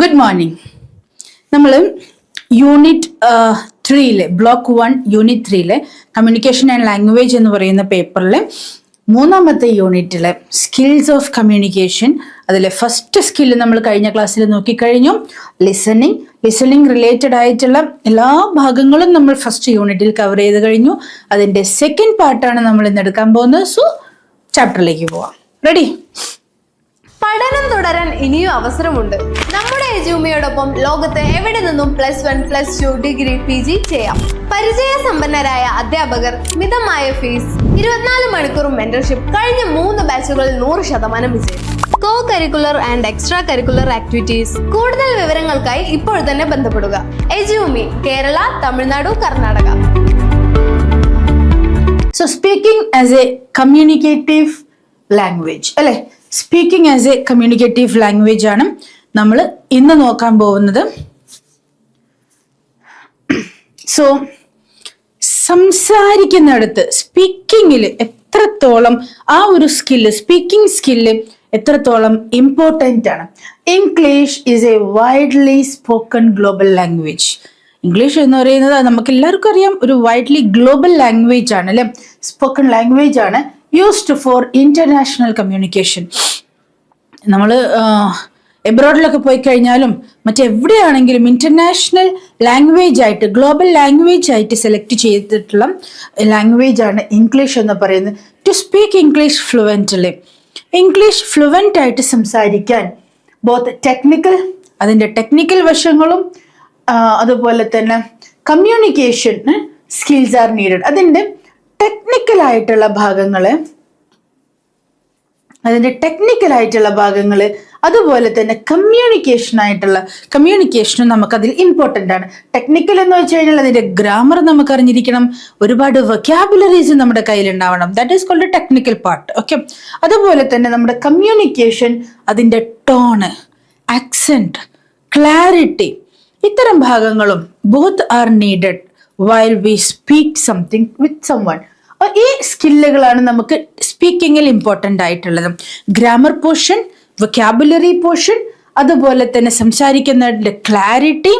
Good morning നമ്മൾ unit ത്രീയിലെ block one unit ത്രീയിലെ കമ്മ്യൂണിക്കേഷൻ ആൻഡ് ലാംഗ്വേജ് എന്ന് പറയുന്ന പേപ്പറിലെ മൂന്നാമത്തെ യൂണിറ്റിലെ സ്കിൽസ് ഓഫ് കമ്മ്യൂണിക്കേഷൻ അതിലെ ഫസ്റ്റ് സ്കില്ല് നമ്മൾ കഴിഞ്ഞ ക്ലാസ്സിൽ നോക്കിക്കഴിഞ്ഞു. ലിസണിങ് ലിസണിങ് റിലേറ്റഡ് ആയിട്ടുള്ള എല്ലാ ഭാഗങ്ങളും നമ്മൾ ഫസ്റ്റ് യൂണിറ്റിൽ കവർ ചെയ്ത് കഴിഞ്ഞു. അതിന്റെ സെക്കൻഡ് പാർട്ടാണ് നമ്മൾ ഇന്ന് എടുക്കാൻ പോകുന്നത്. സോ ചാപ്റ്ററിലേക്ക് പോവാം. റെഡി പഠനം തുടരാൻ ഇനിയും അവസരമുണ്ട്. നമ്മുടെ എജൂമിയോടൊപ്പം ലോകത്ത് എവിടെ നിന്നും plus one plus two degree P G ചെയ്യാം. പരിചയസമ്പന്നരായ അധ്യാപകർ മിതമായ ഫീസ് ഇരുപത്തിനാല് മണിക്കൂർ മെന്റർഷിപ്പ് കഴിഞ്ഞ മൂന്ന് ബാച്ചുകളിൽ നൂറ് ശതമാനം വിജയം. Co curricular and extra curricular activities കൂടുതൽ വിവരങ്ങൾക്കായി ഇപ്പോൾ തന്നെ ബന്ധപ്പെടുക. എജൂമി Kerala Tamil Nadu Karnataka. So speaking as a communicative language അല്ലെ? Speaking as a communicative language ആണ് നമ്മൾ ഇന്ന് നോക്കാൻ പോകുന്നത്. സോ സംസാരിക്കുന്നിടത്ത് സ്പീക്കിങ്ങിൽ എത്രത്തോളം ആ ഒരു സ്കില്ല് സ്പീക്കിംഗ് സ്കില്ല് എത്രത്തോളം ഇമ്പോർട്ടന്റ് ആണ്. English is a widely spoken global language English എന്ന് പറയുന്നത് നമുക്ക് എല്ലാവർക്കും അറിയാം ഒരു വൈഡ്ലി ഗ്ലോബൽ ലാംഗ്വേജ് ആണ് അല്ലെ? സ്പോക്കൺ ലാംഗ്വേജ് ആണ് യൂസ്ഡ് ഫോർ ഇന്റർനാഷണൽ കമ്മ്യൂണിക്കേഷൻ നമ്മൾ എബ്രോഡിലൊക്കെ പോയി കഴിഞ്ഞാലും മറ്റെവിടെയാണെങ്കിലും ഇന്റർനാഷണൽ ലാംഗ്വേജ് ആയിട്ട് ഗ്ലോബൽ ലാംഗ്വേജ് ആയിട്ട് സെലക്ട് ചെയ്തിട്ടുള്ള ലാംഗ്വേജ് ആണ് ഇംഗ്ലീഷ് എന്ന് പറയുന്നത്. To speak English fluently English fluent ആയിട്ട് സംസാരിക്കാൻ ബോത്ത് ടെക്നിക്കൽ അതിന്റെ ടെക്നിക്കൽ വശങ്ങളും അതുപോലെ തന്നെ കമ്മ്യൂണിക്കേഷൻ സ്കിൽസ് ആർ നീഡഡ് അതിന്റെ ടെക്നിക്കൽ ആയിട്ടുള്ള ഭാഗങ്ങൾ അതിന്റെ ടെക്നിക്കൽ ആയിട്ടുള്ള ഭാഗങ്ങൾ അതുപോലെ തന്നെ കമ്മ്യൂണിക്കേഷൻ ആയിട്ടുള്ള കമ്മ്യൂണിക്കേഷനും നമുക്കതിൽ ഇമ്പോർട്ടന്റ് ആണ്. ടെക്നിക്കൽ എന്ന് വെച്ച് കഴിഞ്ഞാൽ അതിന്റെ ഗ്രാമർ നമുക്ക് അറിഞ്ഞിരിക്കണം ഒരുപാട് വൊക്കാബുലറീസ് നമ്മുടെ കയ്യിലുണ്ടാവണം. That is called technical part okay അതുപോലെ തന്നെ നമ്മുടെ കമ്മ്യൂണിക്കേഷൻ അതിന്റെ ടോണ് ആക്സെന്റ് ക്ലാരിറ്റി ഇത്തരം ഭാഗങ്ങളും both are needed while we speak something with someone ഈ സ്കില്ലുകളാണ് നമുക്ക് സ്പീക്കിങ്ങിൽ ഇമ്പോർട്ടന്റ് ആയിട്ടുള്ളത്. ഗ്രാമർ പോർഷൻ വൊക്കാബുലറി പോർഷൻ അതുപോലെ തന്നെ സംസാരിക്കുന്നതിന്റെ ക്ലാരിറ്റി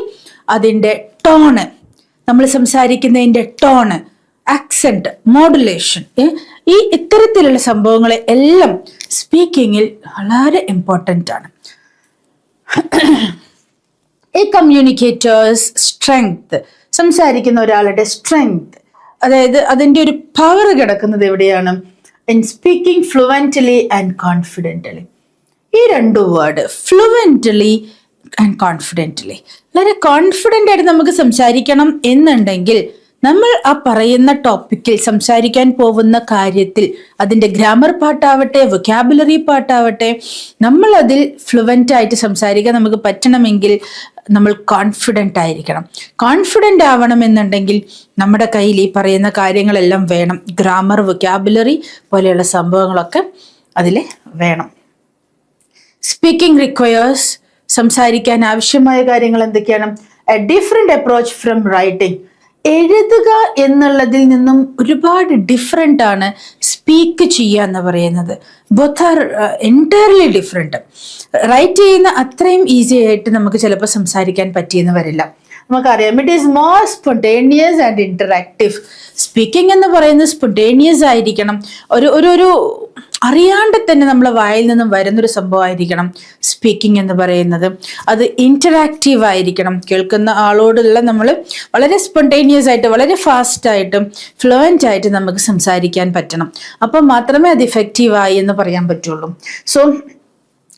അതിന്റെ ടോണ് നമ്മൾ സംസാരിക്കുന്നതിന്റെ ടോണ് ആക്സെന്റ് മോഡുലേഷൻ ഈ ഇത്തരത്തിലുള്ള സംഭവങ്ങളെ എല്ലാം സ്പീക്കിങ്ങിൽ വളരെ ഇമ്പോർട്ടന്റ് ആണ്. ഈ കമ്മ്യൂണിക്കേറ്റേഴ്സ് സ്ട്രെങ്ത് സംസാരിക്കുന്ന ഒരാളുടെ സ്ട്രെങ്ത് അതായത് അതിന്റെ ഒരു പവർ കിടക്കുന്നത് എവിടെയാണ്? In speaking fluently and confidently ഈ രണ്ട് വേർഡ് ഫ്ലുവന്റലി ആൻഡ് കോൺഫിഡന്റലി വളരെ കോൺഫിഡന്റ് ആയിട്ട് നമുക്ക് സംസാരിക്കണം എന്നുണ്ടെങ്കിൽ നമ്മൾ ആ പറയുന്ന ടോപ്പിക്കിൽ സംസാരിക്കാൻ പോകുന്ന കാര്യത്തിൽ അതിന്റെ ഗ്രാമർ പാട്ടാവട്ടെ വൊക്കാബുലറി പാട്ടാവട്ടെ നമ്മൾ അതിൽ ഫ്ലുവന്റ് ആയിട്ട് സംസാരിക്കാൻ നമുക്ക് പറ്റണമെങ്കിൽ നമ്മൾ കോൺഫിഡന്റ് ആയിരിക്കണം. കോൺഫിഡന്റ് ആവണമെന്നുണ്ടെങ്കിൽ നമ്മുടെ കയ്യിൽ ഈ പറയുന്ന കാര്യങ്ങളെല്ലാം വേണം. ഗ്രാമർ വൊക്കാബുലറി പോലെയുള്ള സംഭവങ്ങളൊക്കെ അതിൽ വേണം. സ്പീക്കിംഗ് റിക്വയേഴ്സ് സംസാരിക്കാൻ ആവശ്യമായ കാര്യങ്ങൾ എന്തൊക്കെയാണ്? A different approach from writing എഴുതുക എന്നുള്ളതിൽ നിന്നും ഒരുപാട് ഡിഫറെന്റ് ആണ് സ്പീക്ക് ചെയ്യുക എന്ന് പറയുന്നത്. Both are entirely different write ചെയ്യുന്ന അത്രയും ഈസി ആയിട്ട് നമുക്ക് ചിലപ്പോൾ സംസാരിക്കാൻ പറ്റിയെന്ന് വരില്ല. നമുക്കറിയാം. It is more spontaneous and interactive speaking എന്ന് പറയുന്നത് സ്പൊണ്ടേനിയസ് ആയിരിക്കണം. ഒരു ഒരു ഒരു അറിയാണ്ട് തന്നെ നമ്മളെ വായിൽ നിന്നും വരുന്നൊരു സംഭവമായിരിക്കണം സ്പീക്കിംഗ് എന്ന് പറയുന്നത്. അത് ഇന്ററാക്റ്റീവ് ആയിരിക്കണം. കേൾക്കുന്ന ആളോടുള്ള നമ്മൾ വളരെ സ്പോണ്ടേനിയസ് ആയിട്ട് വളരെ ഫാസ്റ്റ് ആയിട്ട് ഫ്ലുവന്റ് ആയിട്ട് നമുക്ക് സംസാരിക്കാൻ പറ്റണം. അപ്പം മാത്രമേ അത് ഇഫക്റ്റീവായി എന്ന് പറയാൻ പറ്റുള്ളൂ. സോ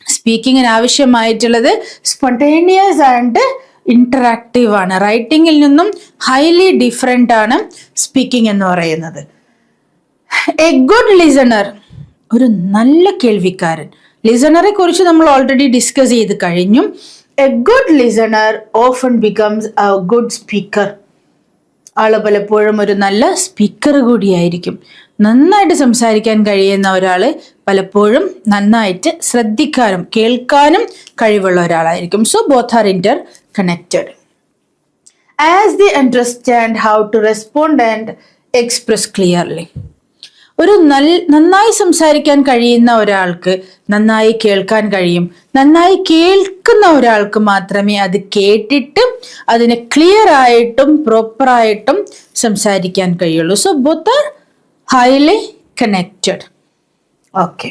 സ്പീക്കിങ്ങിന് ആവശ്യമായിട്ടുള്ളത് സ്പോണ്ടേനിയസ് ആൻഡ് ഇന്ററാക്റ്റീവ് ആണ്. റൈറ്റിങ്ങിൽ നിന്നും ഹൈലി ഡിഫറെന്റ് ആണ് സ്പീക്കിംഗ് എന്ന് പറയുന്നത്. എ ഗുഡ് ലിസണർ ഒരു നല്ല കേൾവിക്കാരൻ. ലിസണറെ കുറിച്ച് നമ്മൾ ഓൾറെഡി ഡിസ്കസ് ചെയ്ത് കഴിഞ്ഞു. A good listener often becomes a good speaker ആൾ പലപ്പോഴും ഒരു നല്ല സ്പീക്കർ കൂടിയായിരിക്കും. നന്നായിട്ട് സംസാരിക്കാൻ കഴിയുന്ന ഒരാൾ പലപ്പോഴും നന്നായിട്ട് ശ്രദ്ധിക്കാനും കേൾക്കാനും കഴിവുള്ള ഒരാളായിരിക്കും. So both are interconnected As they understand how to respond and express clearly. ഒരു നന്നായി സംസാരിക്കാൻ കഴിയുന്ന ഒരാൾക്ക് നന്നായി കേൾക്കാൻ കഴിയും. നന്നായി കേൾക്കുന്ന ഒരാൾക്ക് മാത്രമേ അത് കേട്ടിട്ട് അതിനെ ക്ലിയർ ആയിട്ടും പ്രോപ്പറായിട്ടും സംസാരിക്കാൻ കഴിയുള്ളൂ. So both are highly connected okay